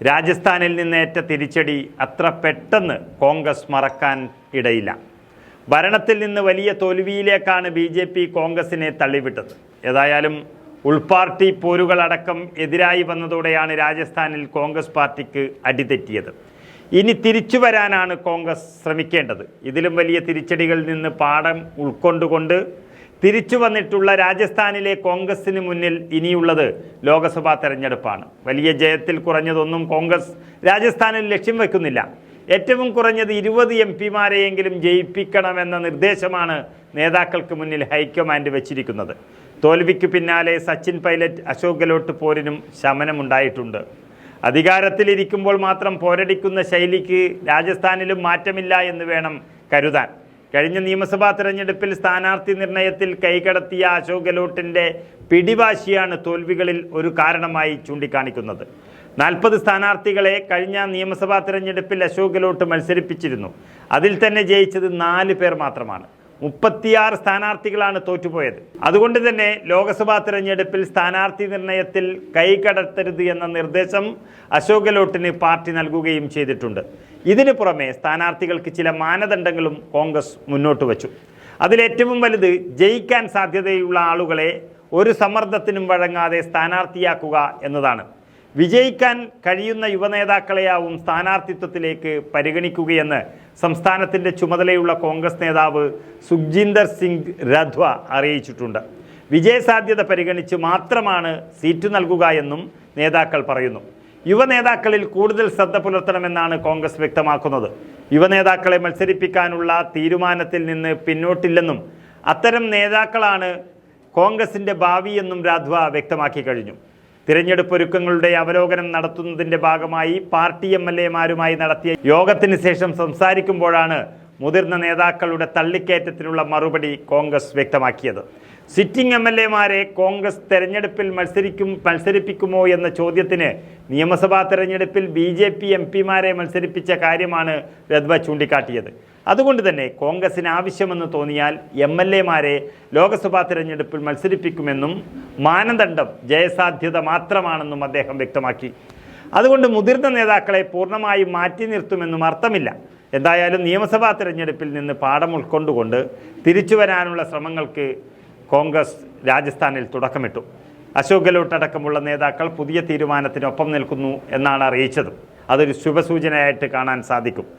രാജസ്ഥാനിൽ നിന്നേറ്റ തിരിച്ചടി അത്ര പെട്ടെന്ന് കോൺഗ്രസ് മറക്കാൻ ഇടയില്ല. ഭരണത്തിൽ നിന്ന് വലിയ തോൽവിയിലേക്കാണ് ബി ജെ പി കോൺഗ്രസിനെ തള്ളിവിട്ടത്. ഏതായാലും ഉൾപാർട്ടി പോരുകളടക്കം എതിരായി വന്നതോടെയാണ് രാജസ്ഥാനിൽ കോൺഗ്രസ് പാർട്ടിക്ക് അടിതെറ്റിയത്. ഇനി തിരിച്ചു വരാനാണ് കോൺഗ്രസ് ശ്രമിക്കേണ്ടത്. ഇതിലും വലിയ തിരിച്ചടികളിൽ നിന്ന് പാഠം ഉൾക്കൊണ്ടുകൊണ്ട് തിരിച്ചു വന്നിട്ടുള്ള രാജസ്ഥാനിലെ കോൺഗ്രസിന് മുന്നിൽ ഇനിയുള്ളത് ലോക്സഭാ തെരഞ്ഞെടുപ്പാണ്. വലിയ ജയത്തിൽ കുറഞ്ഞതൊന്നും കോൺഗ്രസ് രാജസ്ഥാനിൽ ലക്ഷ്യം വെക്കുന്നില്ല. ഏറ്റവും കുറഞ്ഞത് ഇരുപത് എം പിമാരെയെങ്കിലും ജയിപ്പിക്കണമെന്ന നിർദ്ദേശമാണ് നേതാക്കൾക്ക് മുന്നിൽ ഹൈക്കമാൻഡ് വെച്ചിരിക്കുന്നത്. തോൽവിക്ക് പിന്നാലെ സച്ചിൻ പൈലറ്റ് അശോക് ഗെലോട്ട് പോരിനും ശമനമുണ്ടായിട്ടുണ്ട്. അധികാരത്തിലിരിക്കുമ്പോൾ മാത്രം പോരടിക്കുന്ന ശൈലിക്ക് രാജസ്ഥാനിലും മാറ്റമില്ല എന്ന് വേണം കരുതാൻ. കഴിഞ്ഞ നിയമസഭാ തെരഞ്ഞെടുപ്പിൽ സ്ഥാനാർത്ഥി നിർണയത്തിൽ കൈകടത്തിയ അശോക് ഗെലോട്ടിന്റെ പിടിവാശിയാണ് തോൽവികളിൽ ഒരു കാരണമായി ചൂണ്ടിക്കാണിക്കുന്നത്. നാൽപ്പത് സ്ഥാനാർത്ഥികളെ കഴിഞ്ഞ നിയമസഭാ തെരഞ്ഞെടുപ്പിൽ അശോക് ഗെലോട്ട് മത്സരിപ്പിച്ചിരുന്നു. അതിൽ തന്നെ ജയിച്ചത് നാല് പേർ മാത്രമാണ്. മുപ്പത്തിയാറ് സ്ഥാനാർത്ഥികളാണ് തോറ്റുപോയത്. അതുകൊണ്ട് തന്നെ ലോക്സഭാ തെരഞ്ഞെടുപ്പിൽ സ്ഥാനാർത്ഥി നിർണയത്തിൽ കൈകടത്തരുത് എന്ന നിർദ്ദേശം അശോക് ഗെലോട്ടിന് പാർട്ടി നൽകുകയും ചെയ്തിട്ടുണ്ട്. ഇതിനു പുറമെ സ്ഥാനാർത്ഥികൾക്ക് ചില മാനദണ്ഡങ്ങളും കോൺഗ്രസ് മുന്നോട്ട് വച്ചു. അതിലേറ്റവും വലുത് ജയിക്കാൻ സാധ്യതയുള്ള ആളുകളെ ഒരു സമ്മർദ്ദത്തിനും വഴങ്ങാതെ സ്ഥാനാർത്ഥിയാക്കുക എന്നതാണ്. വിജയിക്കാൻ കഴിയുന്ന യുവനേതാക്കളെയാവും സ്ഥാനാർത്ഥിത്വത്തിലേക്ക് പരിഗണിക്കുകയെന്ന് സംസ്ഥാനത്തിന്റെ ചുമതലയുള്ള കോൺഗ്രസ് നേതാവ് സുഖ്ജിന്ദർ സിംഗ് രധ്വ അറിയിച്ചിട്ടുണ്ട്. വിജയസാധ്യത പരിഗണിച്ച് മാത്രമാണ് സീറ്റ് നൽകുക എന്നും നേതാക്കൾ പറയുന്നു. യുവനേതാക്കളിൽ കൂടുതൽ ശ്രദ്ധ പുലർത്തണമെന്നാണ് കോൺഗ്രസ് വ്യക്തമാക്കുന്നത്. യുവനേതാക്കളെ മത്സരിപ്പിക്കാനുള്ള തീരുമാനത്തിൽ നിന്ന് പിന്നോട്ടില്ലെന്നും അത്തരം നേതാക്കളാണ് കോൺഗ്രസിന്റെ ഭാവിയെന്നും രാധ്വ വ്യക്തമാക്കി കഴിഞ്ഞു. തിരഞ്ഞെടുപ്പ് ഒരുക്കങ്ങളുടെ അവലോകനം നടത്തുന്നതിന്റെ ഭാഗമായി പാർട്ടി എം എൽ എമാരുമായി നടത്തിയ യോഗത്തിന് ശേഷം സംസാരിക്കുമ്പോഴാണ് മുതിർന്ന നേതാക്കളുടെ തള്ളിക്കയറ്റത്തിനുള്ള മറുപടി കോൺഗ്രസ് വ്യക്തമാക്കിയത്. സിറ്റിംഗ് എം എൽ എമാരെ കോൺഗ്രസ് തെരഞ്ഞെടുപ്പിൽ മത്സരിക്കും മത്സരിപ്പിക്കുമോ എന്ന ചോദ്യത്തിന് നിയമസഭാ തെരഞ്ഞെടുപ്പിൽ ബി ജെ പി എം പിമാരെ മത്സരിപ്പിച്ച കാര്യമാണ് രദ്വ ചൂണ്ടിക്കാട്ടിയത്. അതുകൊണ്ട് തന്നെ കോൺഗ്രസിന് ആവശ്യമെന്ന് തോന്നിയാൽ എം എൽ എമാരെ ലോക്സഭാ തെരഞ്ഞെടുപ്പിൽ മത്സരിപ്പിക്കുമെന്നും മാനദണ്ഡം ജയസാധ്യത മാത്രമാണെന്നും അദ്ദേഹം വ്യക്തമാക്കി. അതുകൊണ്ട് മുതിർന്ന നേതാക്കളെ പൂർണമായും മാറ്റി നിർത്തുമെന്നും അർത്ഥമില്ല. എന്തായാലും നിയമസഭാ തിരഞ്ഞെടുപ്പിൽ നിന്ന് പാഠം ഉൾക്കൊണ്ടുകൊണ്ട് തിരിച്ചു വരാനുള്ള ശ്രമങ്ങൾക്ക് കോൺഗ്രസ് രാജസ്ഥാനിൽ തുടക്കമിട്ടു. അശോക് ഗെഹ്ലോട്ട് അടക്കമുള്ള നേതാക്കൾ പുതിയ തീരുമാനത്തിനൊപ്പം നിൽക്കുന്നു എന്നാണ് അറിയിച്ചത്. അതൊരു ശുഭസൂചനയായിട്ട് കാണാൻ സാധിക്കും.